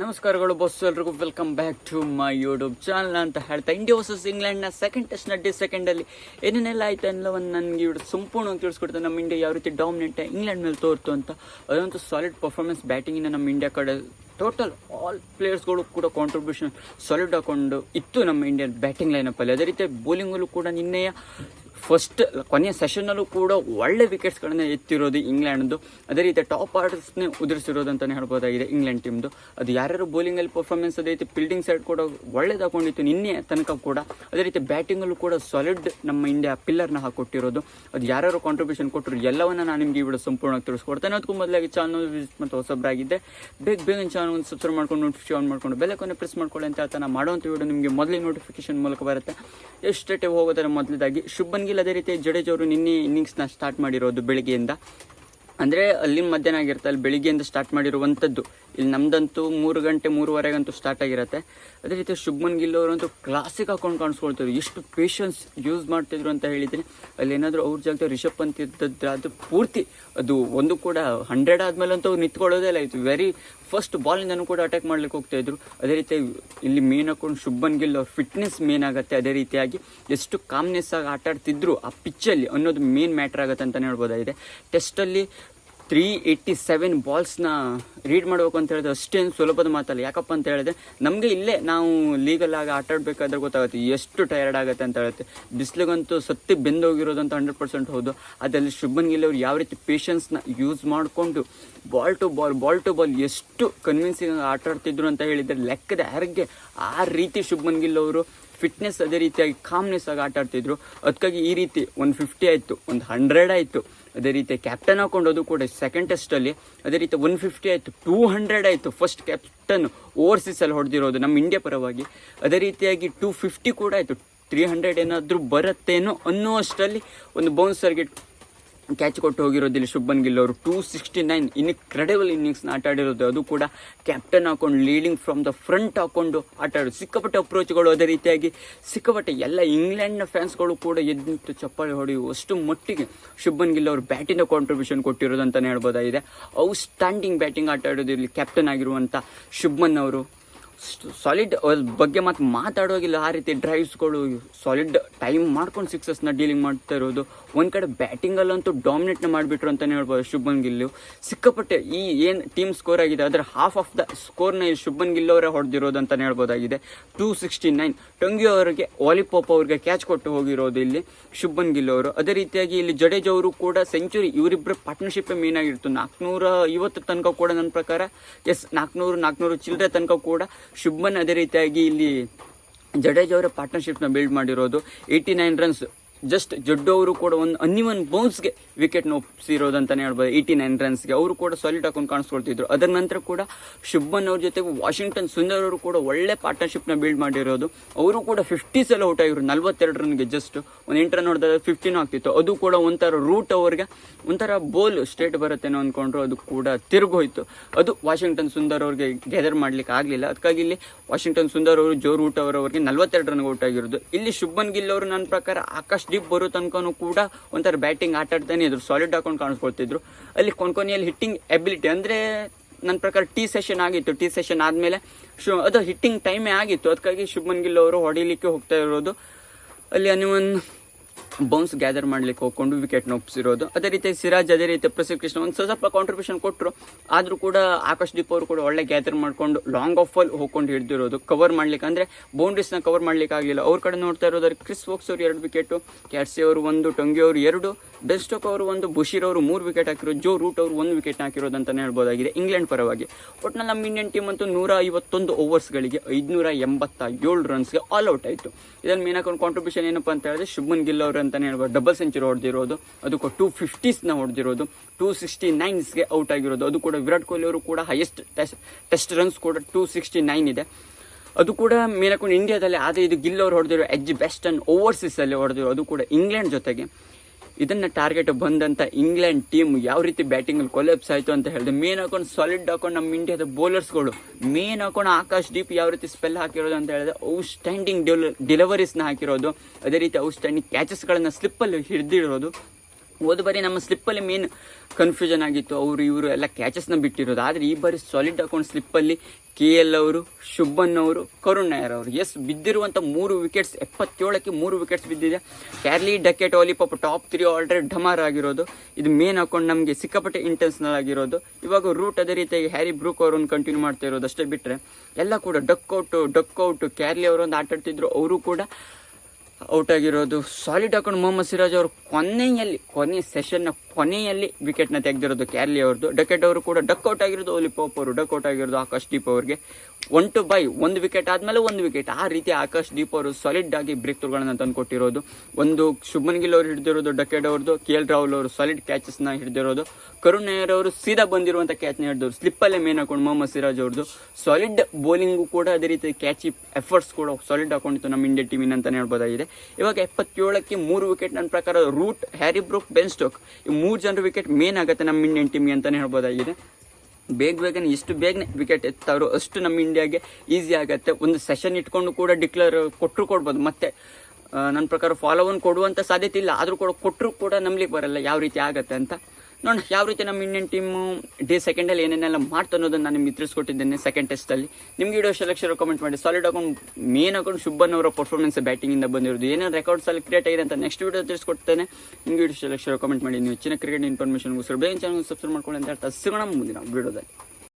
ನಮಸ್ಕಾರಗಳು ಬಸ್ ಎಲ್ರಿಗೂ. Welcome back to my YouTube channel ಅಂತ ಹೇಳ್ತಾ ಇಂಡಿಯಾ ವರ್ಸಸ್ ಇಂಗ್ಲೆಂಡ್ನ ಸೆಕೆಂಡ್ ಟೆಸ್ಟ್ ಡಿ ಸೆಕೆಂಡಲ್ಲಿ ಏನೇನೆಲ್ಲ ಆಯಿತು ಎಲ್ಲವನ್ನು ನನಗೆ ಇವರು ಸಂಪೂರ್ಣವಾಗಿ ತಿಳಿಸ್ಕೊಡ್ತಾರೆ. ನಮ್ಮ ಇಂಡಿಯಾ ಯಾವ ರೀತಿ ಡಾಮಿನೆಂಟ್ ಇಂಗ್ಲೆಂಡ್ ಮೇಲೆ ತೋರ್ತು ಅಂತ. ಅದಂತೂ ಸಾಲಿಡ್ ಪರ್ಫಾರ್ಮೆನ್ಸ್ ಬ್ಯಾಟಿಂಗಿನ ನಮ್ಮ ಇಂಡಿಯಾ ಕಡೆ ಟೋಟಲ್ ಆಲ್ ಪ್ಲೇಯರ್ಸ್ಗಳು ಕೂಡ ಕಾಂಟ್ರಿಬ್ಯೂಷನ್ ಸಾಲಿಡ್ ಹಾಕೊಂಡು ಇತ್ತು ನಮ್ಮ ಇಂಡಿಯನ್ ಬ್ಯಾಟಿಂಗ್ ಲೈನಪ್ಪಲ್ಲಿ ಅದೇ ರೀತಿ ಬೌಲಿಂಗಲ್ಲೂ ಕೂಡ ನಿನ್ನೆಯ ಫಸ್ಟ್ ಕೊನೆಯ ಸೆಷನ್ನಲ್ಲೂ ಕೂಡ ಒಳ್ಳೆ ವಿಕೆಟ್ಸ್ಗಳನ್ನ ಎತ್ತಿರೋದು ಇಂಗ್ಲೆಂಡ್ದು. ಅದೇ ರೀತಿ ಟಾಪ್ ಆರ್ಡರ್ಸ್ನೇ ಉದುರಿಸಿರೋದು ಅಂತಲೇ ಹೇಳ್ಬೋದಾಗಿದೆ ಇಂಗ್ಲೆಂಡ್ ಟೀಮ್ದು ಅದು ಯಾರ್ಯಾರು ಬೌಲಿಂಗಲ್ಲಿ ಪರ್ಫಾರ್ಮೆನ್ಸ್ ಅದೇ ರೀತಿ ಫೀಲ್ಡಿಂಗ್ ಸೈಡ್ ಕೂಡ ಒಳ್ಳೇದಾಕೊಂಡಿತ್ತು ನಿನ್ನೆ ತನಕ ಕೂಡ. ಅದೇ ರೀತಿ ಬ್ಯಾಟಿಂಗಲ್ಲೂ ಕೂಡ ಸಾಲಿಡ್ ನಮ್ಮ ಇಂಡಿಯಾ ಪಿಲ್ಲರ್ನ ಹಾಕೊಟ್ಟಿರೋದು. ಅದು ಯಾರ್ಯಾರು ಕಾಂಟ್ರಿಬ್ಯೂಷನ್ ಕೊಟ್ಟರು ಎಲ್ಲವನ್ನ ನಾನು ನಿಮಗೆ ವಿಡಿಯೋ ಸಂಪೂರ್ಣವಾಗಿ ತಿಳಿಸ್ಕೊಡ್ತೇನೆ ಅದಕ್ಕೂ ಮೊದಲಾಗಿ ಚಾನಲ್ ವಿಸಿಟ್ ಮತ್ತು ಹೊಸಬ್ರಾಗಿದ್ದೆ. ಬೇಗ ಬೇಗ ಚಾನಲ್ ಒಂದು ಸಬ್ಸ್ಕ್ರೈಬ್ ಮಾಡ್ಕೊಂಡು ನೋಟಿಫಿಕೇಶನ್ ಆನ್ ಮಾಡ್ಕೊಂಡು ಕೊನೆ ಪ್ರೆಸ್ ಮಾಡ್ಕೊಳ್ಳಿ ಅಂತ ಹೇಳ್ತಾ ನಾನು ಮಾಡುವಂಥ ವಿಡಿಯೋ ನಿಮಗೆ ಮೊದಲೇ ನೋಟಿಫಿಕೇಶನ್ ಮೂಲಕ ಬರುತ್ತೆ. ಎಷ್ಟು ಹೋಗೋದರೆ ಮೊದಲದಾಗಿ ಶುಭನ್ ಅದೇ ರೀತಿ ಜಡೇಜ್ ಅವರು ನಿನ್ನೆ ಇನ್ನಿಂಗ್ಸ್ನ ಸ್ಟಾರ್ಟ್ ಮಾಡಿರೋದು ಬೆಳಿಗ್ಗೆಯಿಂದ. ಅಂದರೆ ಅಲ್ಲಿನ ಮಧ್ಯಾಹ್ನ ಆಗಿರುತ್ತೆ, ಅಲ್ಲಿ ಬೆಳಿಗ್ಗೆಯಿಂದ ಸ್ಟಾರ್ಟ್ ಮಾಡಿರುವಂಥದ್ದು. ಇಲ್ಲಿ ನಮ್ದಂತೂ ಮೂರು ಗಂಟೆ ಮೂರುವರೆಗಂತೂ ಸ್ಟಾರ್ಟ್ ಆಗಿರುತ್ತೆ. ಅದೇ ರೀತಿ ಶುಭ್ಮನ್ ಗಿಲ್ ಅವರಂತೂ ಕ್ಲಾಸಿಕ್ ಅಕೌಂಟ್ ಕಾಣಿಸ್ಕೊಳ್ತಾರೆ ಎಷ್ಟು ಪೇಷನ್ಸ್ ಯೂಸ್ ಮಾಡ್ತಿದ್ರು ಅಂತ ಹೇಳಿದರೆ, ಅಲ್ಲಿ ಏನಾದರೂ ಅವ್ರ ಜಾಗದಲ್ಲಿ ರಿಷಬ್ ಪಂತ್ ಇದ್ದದ್ದು ಅದು ಪೂರ್ತಿ ಅದು ಒಂದು ಕೂಡ ಹಂಡ್ರೆಡ್ ಆದಮೇಲೆ ಅಂತೂ ಅವ್ರು ನಿಂತ್ಕೊಳ್ಳೋದೇ ಇಲ್ಲ. ಇತ್ತು ವೆರಿ ಫಸ್ಟ್ ಬಾಲಿಂದನೂ ಕೂಡ ಅಟ್ಯಾಕ್ ಮಾಡ್ಲಿಕ್ಕೆ ಹೋಗ್ತಾ ಇದ್ರು. ಅದೇ ರೀತಿ ಇಲ್ಲಿ ಮೇನ್ ಹಾಕೊಂಡು ಶುಭನ್ ಗಿಲ್ ಅವ್ರ ಫಿಟ್ನೆಸ್ ಮೇನ್ ಆಗುತ್ತೆ. ಅದೇ ರೀತಿಯಾಗಿ ಎಷ್ಟು ಕಾಮ್ನೆಸ್ ಆಗಿ ಆಟ ಆಡ್ತಿದ್ರು ಆ ಪಿಚ್ಚಲ್ಲಿ ಅನ್ನೋದು ಮೇನ್ ಮ್ಯಾಟ್ರ್ ಆಗುತ್ತೆ ಅಂತಲೇ ಹೇಳ್ಬೋದಾಗಿದೆ. ಟೆಸ್ಟಲ್ಲಿ ತ್ರೀ ಏಯ್ಟಿ ಸೆವೆನ್ ಬಾಲ್ಸ್ನ ರೀಡ್ ಮಾಡಬೇಕು ಅಂತ ಹೇಳಿದ್ರೆ ಅಷ್ಟೇನು ಸುಲಭದ ಮಾತಲ್ಲ. ಯಾಕಪ್ಪ ಅಂತ ಹೇಳಿದ್ರೆ ನಮಗೆ ಇಲ್ಲೇ ನಾವು ಲೀಗಲಾಗಿ ಆಟ ಆಡಬೇಕಾದ್ರೆ ಗೊತ್ತಾಗುತ್ತೆ ಎಷ್ಟು ಟಯರ್ಡ್ ಆಗುತ್ತೆ ಅಂತ ಹೇಳುತ್ತೆ. ಬಿಸಿಲಿಗಂತೂ ಸತ್ತಿ ಅಂತ ಹಂಡ್ರೆಡ್ ಪರ್ಸೆಂಟ್ ಹೌದು. ಅದರಲ್ಲಿ ಶುಭನ್ ಗಿಲ್ ಅವರು ಯಾವ ರೀತಿ ಪೇಷನ್ಸ್ನ ಯೂಸ್ ಮಾಡಿಕೊಂಡು ball to ball ball to ball ಎಷ್ಟು ಕನ್ವಿನ್ಸಿಂಗ್ ಆಟ ಆಡ್ತಿದ್ರು ಅಂತ ಹೇಳಿದರೆ ಲೆಕ್ಕದ ಯಾರಿಗೆ ಆ ರೀತಿ ಶುಭನ್ ಗಿಲ್ ಅವರು ಫಿಟ್ನೆಸ್ ಅದೇ ರೀತಿಯಾಗಿ ಕಾಮ್ನೆಸ್ ಆಗಿ ಆಟ ಆಡ್ತಿದ್ರು. ಅದಕ್ಕಾಗಿ ಈ ರೀತಿ ಒಂದು ಫಿಫ್ಟಿ ಆಯಿತು, ಒಂದು ಹಂಡ್ರೆಡ್ ಆಯಿತು. ಅದೇ ರೀತಿ ಕ್ಯಾಪ್ಟನ್ ಹಾಕೊಂಡೋದು ಕೂಡ ಸೆಕೆಂಡ್ ಟೆಸ್ಟಲ್ಲಿ ಅದೇ ರೀತಿ ಒನ್ ಫಿಫ್ಟಿ ಆಯಿತು ಟೂ ಹಂಡ್ರೆಡ್ ಆಯಿತು ಫಸ್ಟ್ ಕ್ಯಾಪ್ಟನ್ ಓವರ್ಸೀಸಲ್ಲಿ ಹೊಡೆದಿರೋದು ನಮ್ಮ ಇಂಡಿಯಾ ಪರವಾಗಿ. ಅದೇ ರೀತಿಯಾಗಿ ಟೂ ಫಿಫ್ಟಿ ಕೂಡ ಆಯಿತು ತ್ರೀ ಹಂಡ್ರೆಡ್ ಏನಾದರೂ ಬರುತ್ತೇನೋ ಅನ್ನೋ ಅಷ್ಟರಲ್ಲಿ ಒಂದು ಬೌನ್ಸರ್ಗೆ ಕ್ಯಾಚ್ ಕೊಟ್ಟು ಹೋಗಿರೋದಿಲ್ಲ ಶುಭನ್ ಗಿಲ್ ಅವರು. ಟೂ ಸಿಕ್ಸ್ಟಿ ನೈನ್ ಇನ್ಕ್ರೆಡಿಬಲ್ ಇನ್ನಿಂಗ್ಸ್ನ ಆಟ ಆಡಿರೋದು. ಅದು ಕೂಡ ಕ್ಯಾಪ್ಟನ್ ಹಾಕೊಂಡು ಲೀಡಿಂಗ್ ಫ್ರಮ್ ದ ಫ್ರಂಟ್ ಹಾಕೊಂಡು ಆಟ ಆಡೋದು. ಸಿಕ್ಕಾಪಟ್ಟೆ ಅಪ್ರೋಚ್ಗಳು ಅದೇ ರೀತಿಯಾಗಿ. ಸಿಕ್ಕಾಪಟ್ಟೆ ಎಲ್ಲ ಇಂಗ್ಲೆಂಡ್ನ ಫ್ಯಾನ್ಸ್ಗಳು ಕೂಡ ಎದ್ದು ಚಪ್ಪಾಳೆ ಹೊಡೆಯುವಷ್ಟು ಮಟ್ಟಿಗೆ ಶುಭನ್ ಗಿಲ್ ಅವರು ಬ್ಯಾಟಿಂದ ಕಾಂಟ್ರಿಬ್ಯೂಷನ್ ಕೊಟ್ಟಿರೋದು ಅಂತಲೇ ಹೇಳ್ಬೋದಾಗಿದೆ. ಔಟ್ಸ್ಟ್ಯಾಂಡಿಂಗ್ ಬ್ಯಾಟಿಂಗ್ ಆಟ ಇಲ್ಲಿ ಕ್ಯಾಪ್ಟನ್ ಆಗಿರುವಂಥ ಶುಭನ್ ಅವರು. ಸಾಲಿಡ್ ಬಗ್ಗೆ ಮಾತು ಮಾತಾಡೋಗಿಲ್ಲ ಆ ರೀತಿ ಡ್ರೈವ್ಸ್ಗಳು ಸಾಲಿಡ್ ಟೈಮ್ ಮಾಡ್ಕೊಂಡು ಸಿಕ್ಸಸ್ನ ಡೀಲಿಂಗ್ ಮಾಡ್ತಾ ಇರೋದು. ಒಂದು ಕಡೆ ಬ್ಯಾಟಿಂಗಲ್ಲಂತೂ ಡಾಮಿನೇಟ್ನ ಮಾಡಿಬಿಟ್ರು ಅಂತಲೇ ಹೇಳ್ಬೋದು ಶುಭನ್ ಗಿಲ್ಲು. ಸಿಕ್ಕಾಪಟ್ಟೆ ಈ ಏನು ಟೀಮ್ ಸ್ಕೋರ್ ಆಗಿದೆ ಅದರ ಹಾಫ್ ಆಫ್ ದ ಸ್ಕೋರ್ನ ಈ ಶುಭನ್ ಗಿಲ್ ಅವರೇ ಹೊಡೆದಿರೋದು ಅಂತಲೇ ಹೇಳ್ಬೋದಾಗಿದೆ. ಟೂ ಸಿಕ್ಸ್ಟಿ ನೈನ್ ಟೊಂಗಿ ಅವರಿಗೆ ವಾಲಿಪಾಪ್ ಅವ್ರಿಗೆ ಕ್ಯಾಚ್ ಕೊಟ್ಟು ಹೋಗಿರೋದು ಇಲ್ಲಿ ಶುಭನ್ ಗಿಲ್ ಅವರು. ಅದೇ ರೀತಿಯಾಗಿ ಇಲ್ಲಿ ಜಡೇಜ್ ಅವರು ಕೂಡ ಸೆಂಚುರಿ ಇವರಿಬ್ಬರ ಪಾರ್ಟ್ನರ್ಶಿಪ್ ಮೇನ್ ಆಗಿರ್ತು. ನಾಲ್ಕುನೂರ ಐವತ್ತು ತನಕ ಕೂಡ ನನ್ನ ಪ್ರಕಾರ. ಎಸ್ ನಾಲ್ಕುನೂರು ನಾಲ್ಕುನೂರು ಚಿಲ್ಲರೆ ತನಕ ಕೂಡ ಶುಭನ್ ಅದೇ ರೀತಿಯಾಗಿ ಇಲ್ಲಿ ಜಡೇಜ್ ಅವರ ಪಾರ್ಟ್ನರ್ಶಿಪ್ನ ಬಿಲ್ಡ್ ಮಾಡಿರೋದು. Eighty nine runs just Jaddu ಅವರು ಕೂಡ ಒಂದು ಅನ್ನಿವನ್ ಬೌನ್ಸ್ಗೆ ವಿಕೆಟ್ ಒಪ್ಸಿರೋದು ಅಂತಲೇ ಹೇಳ್ಬೋದು. ಏಯ್ಟಿ ನೈನ್ ರನ್ಸ್ಗೆ ಅವರು ಕೂಡ ಸಾಲಿಡ್ ಹಾಕೊಂಡು ಕಾಣಿಸ್ಕೊಳ್ತಿದ್ರು. ಅದರ ನಂತರ ಕೂಡ ಶುಭ್ಮನ್ ಅವ್ರ ಜೊತೆಗೆ ವಾಷಿಂಗ್ಟನ್ ಸುಂದರ್ ಅವರು ಕೂಡ ಒಳ್ಳೆ ಪಾರ್ಟ್ನರ್ಶಿಪ್ನ ಬಿಲ್ಡ್ ಮಾಡಿರೋದು. ಅವರು ಕೂಡ ಫಿಫ್ಟಿ ಸಲ ಔಟ್ ಆಗಿದ್ರು ನಲ್ವತ್ತೆರಡು ರನ್ಗೆ ಜಸ್ಟ್ ಒಂದು ಎಂಟ್ರ ರನ್ ಹೊಡೆದಾಗ ಫಿಫ್ಟೀನ್ ಆಗ್ತಿತ್ತು. ಅದು ಕೂಡ ಒಂಥರ ರೂಟ್ ಅವ್ರಿಗೆ ಒಂಥರ ಬೋಲ್ ಸ್ಟೇಟ್ ಬರುತ್ತೇನೋ ಅಂದ್ಕೊಂಡ್ರು ಅದು ಕೂಡ ತಿರುಗೋಯ್ತು. ಅದು ವಾಷಿಂಗ್ಟನ್ ಸುಂದರ್ ಅವ್ರಿಗೆ ಗೆದರ್ ಮಾಡ್ಲಿಕ್ಕೆ ಆಗಲಿಲ್ಲ. ಅದಕ್ಕಾಗಿ ಇಲ್ಲಿ ವಾಷಿಂಗ್ಟನ್ ಸುಂದರ್ ಅವರು ಜೋ ರೂಟ್ ಅವರವರಿಗೆ ನಲ್ವತ್ತೆರಡು ರನ್ಗೆ ಔಟ್ ಆಗಿರೋದು. ಇಲ್ಲಿ ಶುಭನ್ ಗಿಲ್ ಅವರು ನನ್ನ ಪ್ರಕಾರ ಆಕಾಶ್ ದೀಪ್ ಬರೋ ತನಕನೂ ಕೂಡ ಒಂಥರ ಬ್ಯಾಟಿಂಗ್ ಆಟ ಆಡ್ತಾನೆ ಇದ್ರು ಸಾಲಿಡ್ ಹಾಕೊಂಡು ಕಾಣಿಸ್ಕೊಳ್ತಿದ್ರು. ಅಲ್ಲಿ ಕೊನೆಯಲ್ಲಿ ಹಿಟ್ಟಿಂಗ್ ಎಬಿಲಿಟಿ ಅಂದರೆ ನನ್ನ ಪ್ರಕಾರ ಟಿ ಸೆಷನ್ ಆಗಿತ್ತು. ಟಿ ಸೆಷನ್ ಆದಮೇಲೆ ಶು ಅದು ಹಿಟ್ಟಿಂಗ್ ಟೈಮೇ ಆಗಿತ್ತು. ಅದಕ್ಕಾಗಿ ಶುಭನ್ ಗಿಲ್ ಅವರು ಹೊಡಿಲಿಕ್ಕೆ ಹೋಗ್ತಾ ಇರೋದು. ಅಲ್ಲಿ ಅನಿವನ್ ಬೌನ್ಸ್ ಗ್ಯಾದರ್ ಮಾಡ್ಲಿಕ್ಕೆ ಹೋಗ್ಕೊಂಡು ವಿಕೆಟ್ ಒಪ್ಸಿರೋದು ಅದೇ ರೀತಿ ಸಿರಾಜ್, ಅದೇ ರೀತಿ ಪ್ರಸಿದ್ಧ ಕೃಷ್ಣ ಒಂದು ಸ್ವಲ್ಪ ಕಾಂಟ್ರಿಬ್ಯೂಷನ್ ಕೊಟ್ಟರು ಆದರೂ ಕೂಡ ಆಕಾಶ್ ದೀಪ್ ಅವರು ಕೂಡ ಒಳ್ಳೆ ಗ್ಯಾದರ್ ಮಾಡ್ಕೊಂಡು ಲಾಂಗ್ ಆಫ್ ಅಲ್ಲಿ ಹೋಗ್ಕೊಂಡು ಹಿಡಿದಿರೋದು. ಕವರ್ ಮಾಡ್ಲಿಕ್ಕೆ ಅಂದರೆ ಬೌಂಡ್ರೀಸ್ನ ಕವರ್ ಮಾಡ್ಲಿಕ್ಕೆ ಆಗಲಿಲ್ಲ. ಅವ್ರ ಕಡೆ ನೋಡ್ತಾ ಇರೋದಾದ್ರೆ ಕ್ರಿಸ್ ವೋಕ್ಸ್ ಅವರು ಎರಡು ವಿಕೆಟು ಕ್ಯಾಟ್ಸಿ ಅವರು ಒಂದು ಟೊಂಗಿ ಅವರು ಎರಡು. ಬೆಸ್ಟೋಕ್ ಅವರು ಒಂದು ಬುಷೀರ್ ಅವರು ಮೂರು ವಿಕೆಟ್ ಹಾಕಿರೋ ಜೋ ರೂಟ್ ಅವರು ಒಂದು ವಿಕೆಟ್ ಹಾಕಿರೋದು ಅಂತಲೇ ಹೇಳ್ಬೋದಾಗಿದೆ ಇಂಗ್ಲೆಂಡ್ ಪರವಾಗಿ. ಒಟ್ಟಿನಲ್ಲಿ ನಮ್ಮ ಇಂಡಿಯನ್ ಟೀಮ್ ಅಂತೂ ನೂರ ಐವತ್ತೊಂದು ಓವರ್ಸ್ಗಳಿಗೆ ಐದುನೂರ ಎಂಬತ್ತ ಏಳು ರನ್ಸ್ಗೆ ಔಟ್ ಆಯಿತು. ಇದನ್ನು ಹಾಕೊಂಡು ಕಾಂಟ್ರಿಬ್ಯೂಷನ್ ಏನಪ್ಪ ಅಂತ ಹೇಳಿದ್ರೆ ಶುಭನ್ ಗಿಲ್ ಅವರು ಅಂತಲೇ ಹೇಳ್ಬೋದು. ಡಬಲ್ ಸೆಂಚುರಿ ಹೊಡೆದಿರೋದು, ಅದಕ್ಕೂ ಟೂ ಫಿಫ್ಟೀಸ್ನ ಹೊಡೆದಿರೋದು ಟೂ ಸಿಕ್ಸ್ಟಿ ನೈನ್ಸ್ಗೆ ಔಟ್ ಆಗಿರೋದು, ಅದು ಕೂಡ ವಿರಾಟ್ ಕೊಹ್ಲಿ ಅವರು ಕೂಡ ಹೈಯೆಸ್ಟ್ ಟೆಸ್ಟ್ ಟೆಸ್ಟ್ ರನ್ಸ್ ಕೂಡ ಟೂ ಸಿಕ್ಸ್ಟಿ ನೈನ್ ಇದೆ. ಅದು ಕೂಡ ಮೇನ್ ಹಾಕೊಂಡು ಇಂಡಿಯಾದಲ್ಲಿ ಆದರೆ ಇದು ಗಿಲ್ ಅವರು ಹೊಡೆದಿರೋ ಎಜ್ ಬೆಸ್ಟ್ ಅನ್ ಓವರ್ಸೀಸಲ್ಲಿ ಹೊಡೆದಿರೋ, ಅದು ಕೂಡ ಇಂಗ್ಲೆಂಡ್ ಜೊತೆಗೆ. ಇದನ್ನ ಟಾರ್ಗೆಟ್ ಬಂದಂತ ಇಂಗ್ಲೆಂಡ್ ಟೀಮ್ ಯಾವ ರೀತಿ ಬ್ಯಾಟಿಂಗ್ ಕೊಲೆಪ್ಸ್ ಆಯಿತು ಅಂತ ಹೇಳಿದ್ರೆ ಮೇನ್ ಹಾಕೊಂಡು ಸಾಲಿಡ್ ಹಾಕೊಂಡು ನಮ್ಮ ಇಂಡಿಯಾದ ಬೌಲರ್ಸ್ಗಳು ಮೇನ್ ಹಾಕೊಂಡು ಆಕಾಶ್ ದೀಪ್ ಯಾವ ರೀತಿ ಸ್ಪೆಲ್ ಹಾಕಿರೋದು ಅಂತ ಹೇಳಿದ್ರೆ ಔಟ್ಸ್ಟ್ಯಾಂಡಿಂಗ್ ಡೆಲ್ ಡೆಲಿವರೀಸ್ನ ಹಾಕಿರೋದು, ಅದೇ ರೀತಿ ಔಟ್ಸ್ಟ್ಯಾಂಡಿಂಗ್ ಕ್ಯಾಚಸ್ಗಳನ್ನು ಸ್ಲಿಪ್ಪಲ್ಲಿ ಹಿಡಿದಿರೋದು ಹೋದ ಬಾರಿ ನಮ್ಮ ಸ್ಲಿಪ್ಪಲ್ಲಿ ಮೇನ್ ಕನ್ಫ್ಯೂಷನ್ ಆಗಿತ್ತು. ಅವರು, ಇವರು ಎಲ್ಲ ಕ್ಯಾಚಸ್ನ ಬಿಟ್ಟಿರೋದು. ಆದರೆ ಈ ಬಾರಿ ಸಾಲಿಡ್ ಅಕೌಂಟ್ ಸ್ಲಿಪ್ಪಲ್ಲಿ ಕೆ ಎಲ್ ಅವರು, ಶುಭನ್ ಅವರು, ಕರುಣ್ ನಾಯರ್ ಅವರು. ಎಸ್ ಬಿದ್ದಿರುವಂಥ ಮೂರು ವಿಕೆಟ್ಸ್ ಎಪ್ಪತ್ತೇಳಕ್ಕೆ ಮೂರು ವಿಕೆಟ್ಸ್ ಬಿದ್ದಿದೆ. ಕ್ಯಾರ್ಲಿ ಡಕೆಟ್ ಓಲಿ ಪಾಪ ಟಾಪ್ ತ್ರೀ ಆಲ್ರೆಡಿ ಢಮಾರ್ ಆಗಿರೋದು. ಇದು ಮೇನ್ ಅಕೌಂಟ್ ನಮಗೆ ಸಿಕ್ಕಾಪಟ್ಟೆ ಇಂಟೆನ್ಸ್ನಲ್ ಆಗಿರೋದು. ಇವಾಗ ರೂಟ್ ಅದೇ ರೀತಿಯಾಗಿ ಹ್ಯಾರಿ ಬ್ರೂಕ್ ಅವರನ್ನು ಕಂಟಿನ್ಯೂ ಮಾಡ್ತಾ ಇರೋದು ಅಷ್ಟೇ ಬಿಟ್ಟರೆ ಎಲ್ಲ ಕೂಡ duck out duck out Crawley ಅವರೊಂದು ಆಟಾಡ್ತಿದ್ರು, ಅವರು ಕೂಡ ಔಟ್ ಆಗಿರೋದು ಸಾಲಿಡ್ ಹಾಕೊಂಡು ಮೊಹಮ್ಮದ್ ಸಿರಾಜ್ ಅವರು ಕೊನೆಯಲ್ಲಿ ಕೊನೆ ಸೆಷನ್ನ ಕೊನೆಯಲ್ಲಿ ವಿಕೆಟ್ನ ತೆಗೆದಿರೋದು ಕ್ಯಾರ್ಲಿ ಅವ್ರದ್ದು. ಡಕೆಟ್ ಅವರು ಕೂಡ ಡಕ್ ಔಟ್ ಆಗಿರೋದು ಓಲಿ ಪೋಪ್ ಅವರು ಡಕ್ಔಟ್ ಆಗಿರೋದು ಆಕಾಶ್ ದೀಪ್ ಅವರಿಗೆ. ಒನ್ ಟು ಬೈ ಒಂದು ವಿಕೆಟ್ ಆದಮೇಲೆ ಒಂದು ವಿಕೆಟ್ ಆ ರೀತಿ ಆಕಾಶ್ ದೀಪ್ ಅವರು ಸಾಲಿಡ್ ಆಗಿ ಬ್ರೇಕ್ ತಂದು ಕೊಟ್ಟಿರೋದು. ಒಂದು ಶುಭನ್ ಗಿಲ್ ಅವರು ಹಿಡಿದಿರೋದು ಡಕೆಟ್ ಅವ್ರದ್ದು ಕೆ ಎಲ್ ರಾಹುಲ್ ಅವರು ಸಾಲಿಡ್ ಕ್ಯಾಚಸ್ನ ಹಿಡಿದಿರೋದು. ಕರುಣ್ ನಾಯರ್ ಅವರು ಸೀದಾ ಬಂದಿರುವಂಥ ಕ್ಯಾಚ್ನ ಹಿಡಿದವರು ಸ್ಲಿಪ್ಪಲ್ಲೇ ಮೇನ್ ಹಾಕೊಂಡು ಮೊಹಮ್ಮದ್ ಸಿರಾಜ್ ಅವ್ರದ್ದು. ಸಾಲಿಡ್ ಬೌಲಿಂಗು ಕೂಡ ಅದೇ ರೀತಿ ಕ್ಯಾಚಿ ಎಫರ್ಟ್ಸ್ ಕೂಡ ಸಾಲಿಡ್ ಹಾಕೊಂಡಿತ್ತು ನಮ್ಮ ಇಂಡಿಯಾ ಟೀಮಿನ ಅಂತಲೇ ಹೇಳ್ಬೋದಾಗಿದೆ. ಇವಾಗ ಎಪ್ಪತ್ತೇಳಕ್ಕೆ ಮೂರು ವಿಕೆಟ್ ನನ್ನ ಪ್ರಕಾರ Root Harry Brook Ben Stoke ಈ ಮೂರು ಜನರು ವಿಕೆಟ್ ಮೇನ್ ಆಗುತ್ತೆ ನಮ್ಮ ಇಂಡಿಯನ್ ಟೀಮ್ಗೆ ಅಂತಲೇ ಹೇಳ್ಬೋದಾಗಿದೆ. ಬೇಗ ಬೇಗನೆ, ಎಷ್ಟು ಬೇಗನೆ ವಿಕೆಟ್ ಎತ್ತಾರೋ ಅಷ್ಟು ನಮ್ಮ ಇಂಡಿಯಾಗೆ ಈಸಿ ಆಗುತ್ತೆ. ಒಂದು ಸೆಷನ್ ಇಟ್ಕೊಂಡು ಕೂಡ ಡಿಕ್ಲೇರ್ ಕೊಟ್ಟರು ಕೊಡ್ಬೋದು. ಮತ್ತೆ ನನ್ನ ಪ್ರಕಾರ ಫಾಲೋವನ್ ಕೊಡುವಂಥ ಸಾಧ್ಯತೆ ಇಲ್ಲ. ಆದರೂ ಕೂಡ ಕೊಟ್ಟರು ಕೂಡ ನಂಬಲಿಕ್ಕೆ ಬರಲ್ಲ ಯಾವ ರೀತಿ ಆಗುತ್ತೆ ಅಂತ. ನೋಡೋಣ, ಯಾವ ರೀತಿ ನಮ್ಮ ಇಂಡಿಯನ್ ಟೀಮು ಡೇ ಸೆಕೆಂಡಲ್ಲಿ ಏನೇನೆಲ್ಲ ಮಾಡ್ತು ಅನ್ನೋದನ್ನು ನಾನು ನಿಮ್ಗೆ ತಿಳಿಸ್ಕೊಟ್ಟಿದ್ದೇನೆ ಸೆಕೆಂಡ್ ಟೆಸ್ಟಲ್ಲಿ ನಿಮ್ಗೆ ವಿಡಿಯೋ ಸೆಲೆಕ್ಷನ್ ರೆಕಮೆಂಟ್ ಮಾಡಿ. Solid account main account Shubman ಅವರ ಪರ್ಫಾರ್ಮೆನ್ಸ್ ಬ್ಯಾಟಿಂಗಿಂದ ಬಂದಿರೋದು. ಏನೇನು ರೆಕಾರ್ಡ್ಸ್ ಅಲ್ಲಿ ಕ್ರಿಯೇಟ್ ಆಗಿದೆ ಅಂತ ನೆಕ್ಸ್ಟ್ ವಿಡಿಯೋ ತಿಳಿಸ್ಕೊಡ್ತೇನೆ. ನಿಮ್ಗೆ ವಿಡಿಯೋ ಸೆಲೆಕ್ಷನ್ ರೆಕಮೆಂಟ್ ಮಾಡಿ. ನೀವು ಹೆಚ್ಚಿನ ಕ್ರಿಕೆಟ್ ಇನ್ಫಾರ್ಮೇಷನ್ಗೋಸ್ಕರ ಬೇಗ ಚಾನಲ್ ಸಬ್ಸ್ಕ್ರೈಬ್ ಮಾಡ್ಕೊಳ್ಳಿ ಅಂತ ಹೇಳ್ತಾ ಸಿಗೋಣ ಮುಂದಿನ ವಿಡಿಯೋದಲ್ಲಿ